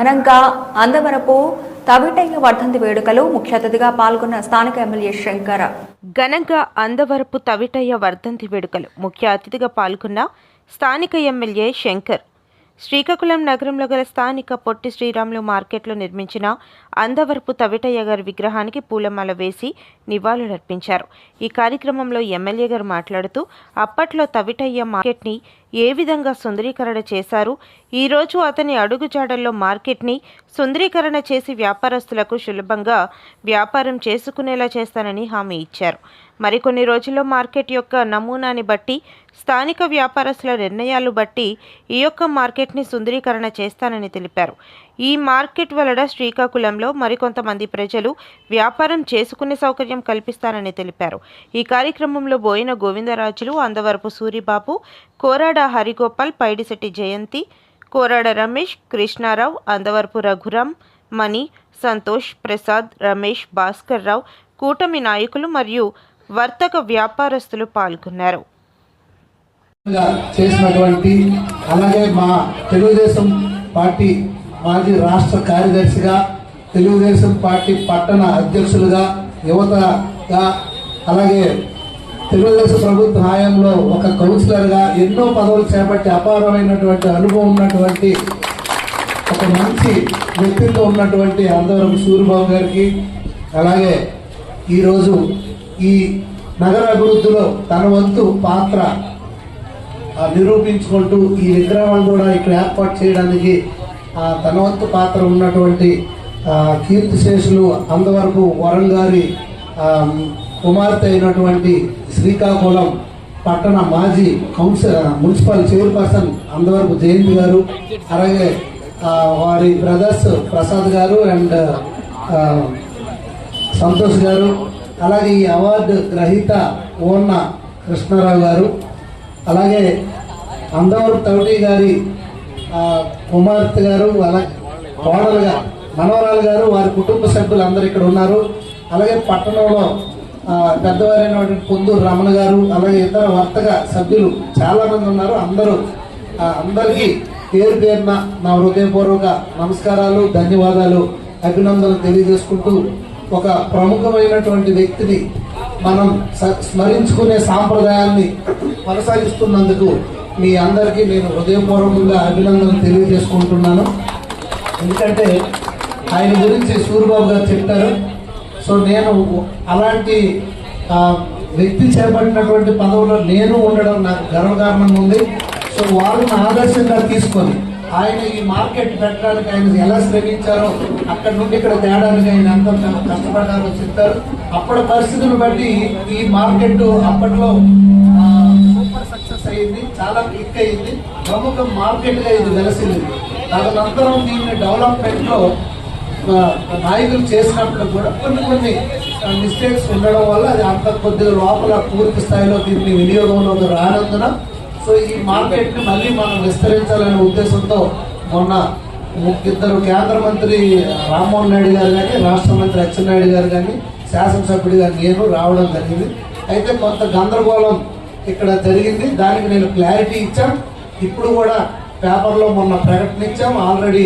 ఘనంగా అందవరపు తవిటయ్య వర్ధంతి వేడుకలు ముఖ్య అతిథిగా పాల్గొన్న స్థానిక ఎమ్మెల్యే శంకర్. ఘనంగా అందవరపు తవిటయ్య వర్ధంతి వేడుకలు ముఖ్య అతిథిగా పాల్గొన్న స్థానిక ఎమ్మెల్యే శంకర్. శ్రీకాకుళం నగరంలో గల స్థానిక పొట్టి శ్రీరాములు మార్కెట్లో నిర్మించిన అందవరపు తవిటయ్య గారి విగ్రహానికి పూలమాల వేసి నివాళులర్పించారు. ఈ కార్యక్రమంలో ఎమ్మెల్యే గారు మాట్లాడుతూ అప్పట్లో తవిటయ్య మార్కెట్ని ఏ విధంగా సుందరీకరణ చేశారు? ఈరోజు అతని అడుగుజాడల్లో మార్కెట్ని సుందరీకరణ చేసి వ్యాపారస్తులకు సులభంగా వ్యాపారం చేసుకునేలా చేస్తానని హామీ ఇచ్చారు. మరికొన్ని రోజుల్లో మార్కెట్ యొక్క నమూనాని బట్టి స్థానిక వ్యాపారస్తుల నిర్ణయాలు బట్టి ఈ యొక్క మార్కెట్ని సుందరీకరణ చేస్తానని తెలిపారు. ఈ మార్కెట్ వలన శ్రీకాకుళంలో మరికొంతమంది ప్రజలు వ్యాపారం చేసుకునే సౌకర్యం కల్పిస్తానని తెలిపారు. ఈ కార్యక్రమంలో బోయిన గోవిందరాజులు అందవరపు సూరిబాబు కోరాడ హరిగోపాల్ పైడిశెట్టి జయంతి కోరాడ రమేష్ కృష్ణారావు అందవరపు రఘురాం మణి సంతోష్ ప్రసాద్ రమేష్ భాస్కర్ రావు కూటమి నాయకులు మరియు వర్తక వ్యాపారస్తులు పాల్గొన్నారు. చేసినటువంటి అలాగే మా తెలుగుదేశం పార్టీ మాజీ రాష్ట్ర కార్యదర్శిగా తెలుగుదేశం పార్టీ పట్టణ అధ్యక్షులుగా యువతగా అలాగే తెలుగుదేశం ప్రభుత్వ హయాంలో ఒక కౌన్సిలర్గా ఎన్నో పదవులు చేపట్టి అపారమైనటువంటి అనుభవం ఉన్నటువంటి ఒక మంచి వ్యక్తిత్వం ఉన్నటువంటి అందరం సూర్యబాబు గారికి అలాగే ఈరోజు ఈ నగర అభివృద్ధిలో తన వంతు పాత్ర నిరూపించుకుంటూ ఈ విగ్రహాలు కూడా ఇక్కడ ఏర్పాటు చేయడానికి తన వంతు పాత్ర ఉన్నటువంటి ఆ, కీర్తిశేషులు అంతవరకు వరం గారి కుమార్తె అయినటువంటి శ్రీకాకుళం పట్టణ మాజీ council municipal chairperson Andavarapu Jayanthi గారు అలాగే వారి బ్రదర్స్ ప్రసాద్ గారు అండ్ సంతోష్ గారు అలాగే ఈ అవార్డు గ్రహీత ఓన్న కృష్ణారావు గారు అలాగే అందవరం తౌటి గారి కుమార్తె గారు అలాగే కోడలుగా మనవరాలు గారు వారి కుటుంబ సభ్యులు అందరు ఇక్కడ ఉన్నారు. అలాగే పట్టణంలో పెద్దవారైనటువంటి పొందూరు రమణ గారు అలాగే ఇతర వర్తక సభ్యులు చాలామంది ఉన్నారు. అందరూ అందరికీ పేరు పేరున నా హృదయపూర్వక నమస్కారాలు ధన్యవాదాలు అభినందనలు తెలియజేసుకుంటూ ఒక ప్రముఖమైనటువంటి వ్యక్తిని మనం స- స్మరించుకునే సాంప్రదాయాన్ని కొనసాగిస్తున్నందుకు మీ అందరికీ నేను హృదయపూర్వకంగా అభినందనలు తెలియజేసుకుంటున్నాను. ఎందుకంటే ఆయన గురించి సూర్యబాబు గారు చెప్పారు సో నేను అలాంటి వ్యక్తి చేపట్టినటువంటి పదవులో నేను ఉండడం నాకు గర్వకారణంగా ఉంది. సో వారిని ఆదర్శంగా తీసుకొని ఆయన ఈ మార్కెట్ పెట్టడానికి ఆయన ఎలా శ్రమించారో అక్కడ నుండి ఇక్కడ తేడానికి ఆయన ఎంత కష్టపడ్డారో చెప్తారు. అప్పటి పరిస్థితులను బట్టి ఈ మార్కెట్ అప్పట్లో ఆ, సక్సెస్ అయింది చాలా క్లిక్ అయింది ప్రముఖ మార్కెట్గా ఇది వెలసింది. తదనంతరం దీన్ని డెవలప్మెంట్లో నాయకులు చేసినప్పుడు కూడా కొన్ని కొన్ని మిస్టేక్స్ ఉండడం వల్ల అది అంత కొద్దిగా లోపల పూర్తి స్థాయిలో దీన్ని వినియోగంలోకి రానందున సో ఈ మార్కెట్ని మళ్ళీ మనం విస్తరించాలనే ఉద్దేశంతో మొన్న ఇద్దరు కేంద్ర మంత్రి రామ్మోహన్ నాయుడు గారు కానీ రాష్ట్ర మంత్రి అచ్చెన్నాయుడు గారు కానీ శాసనసభ్యుడిగా నేను రావడం జరిగింది. అయితే కొంత గందరగోళం ఇక్కడ జరిగింది. దానికి నేను క్లారిటీ ఇచ్చాం ఇప్పుడు కూడా పేపర్లో మొన్న ప్రకటన ఇచ్చాం ఆల్రెడీ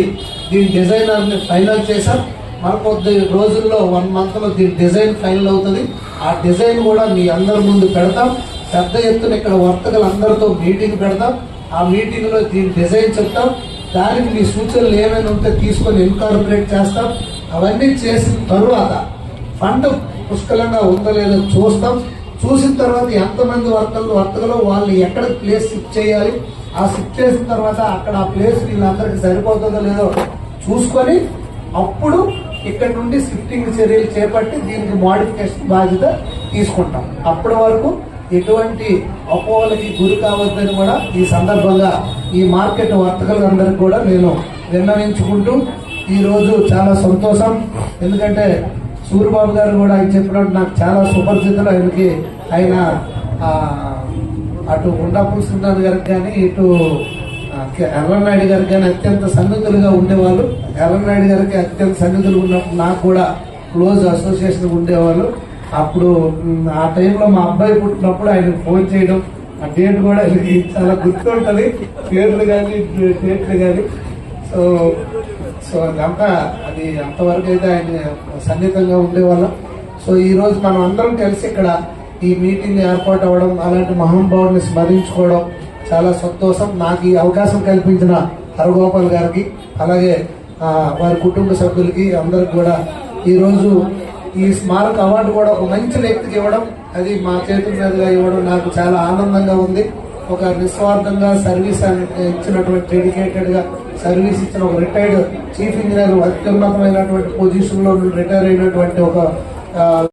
దీని డిజైనర్ని ఫైనల్ చేశాం. మరి కొద్ది రోజుల్లో వన్ మంత్లో దీని డిజైన్ ఫైనల్ అవుతుంది. ఆ డిజైన్ కూడా మీ అందరి ముందు పెడతాం. పెద్ద ఎత్తున ఇక్కడ వర్తకులు అందరితో మీటింగ్ పెడతాం. ఆ మీటింగ్లో దీని డిజైన్ చెప్తాం. దానికి మీ సూచనలు ఏమైనా ఉంటే తీసుకొని ఇన్కార్పొరేట్ చేస్తాం. అవన్నీ చేసిన తరువాత ఫండ్ పుష్కలంగా ఉందో లేదో చూస్తాం. చూసిన తర్వాత ఎంతమంది వర్తలు వర్తకలో వాళ్ళు ఎక్కడ ప్లేస్ షిఫ్ట్ చేయాలి? ఆ షిఫ్ట్ చేసిన తర్వాత అక్కడ ఆ ప్లేస్ వీళ్ళందరికీ సరిపోతుందో లేదో చూసుకొని అప్పుడు ఇక్కడ నుండి షిఫ్టింగ్ చర్యలు చేపట్టి దీనికి మోడిఫికేషన్ బాధ్యత తీసుకుంటాం. అప్పటి వరకు ఎటువంటి అపోహలకి గురి కావద్దని కూడా ఈ సందర్భంగా ఈ మార్కెట్ వర్తకులందరికీ కూడా నేను విన్నవించుకుంటూ ఈరోజు చాలా సంతోషం. ఎందుకంటే సూర్యబాబు గారు కూడా ఆయన చెప్పినట్టు నాకు చాలా సుపరిచితులు. ఆయనకి ఆయన అటు గుండా పులుసున్నాను గారికి కానీ ఇటు ఎర్రనాయుడు గారికి కానీ అత్యంత సన్నిధులుగా ఉండేవాళ్ళు. ఎర్రనాయుడు గారికి అత్యంత సన్నిధులు ఉన్నప్పుడు నాకు కూడా క్లోజ్ అసోసియేషన్ ఉండేవాళ్ళు. అప్పుడు ఆ టైంలో మా అబ్బాయి పుట్టినప్పుడు ఆయన ఫోన్ చేయడం ఆ డేట్ కూడా చాలా గుర్తుంటుంది. పేర్లు కానీ డేట్లు కానీ సో సో అదంతా అది అంతవరకు అయితే ఆయన సన్నిహితంగా ఉండేవాళ్ళం. సో ఈ రోజు మనం అందరం కలిసి ఇక్కడ ఈ మీటింగ్ ఏర్పాటు అవ్వడం అలాంటి మహానుభావుడిని స్మరించుకోవడం చాలా సంతోషం. నాకు ఈ అవకాశం కల్పించిన హరగోపాల్ గారికి అలాగే వారి కుటుంబ సభ్యులకి అందరికి కూడా ఈరోజు ఈ స్మారక అవార్డు కూడా ఒక మంచి వ్యక్తికి ఇవ్వడం అది మా చేతుల మీదుగా ఇవ్వడం నాకు చాలా ఆనందంగా ఉంది. ఒక నిస్వార్థంగా సర్వీస్ ఇచ్చినటువంటి డెడికేటెడ్గా సర్వీస్ ఇచ్చిన ఒక రిటైర్డ్ చీఫ్ ఇంజనీర్ అత్యున్నతమైనటువంటి పొజిషన్లో రిటైర్ అయినటువంటి ఒక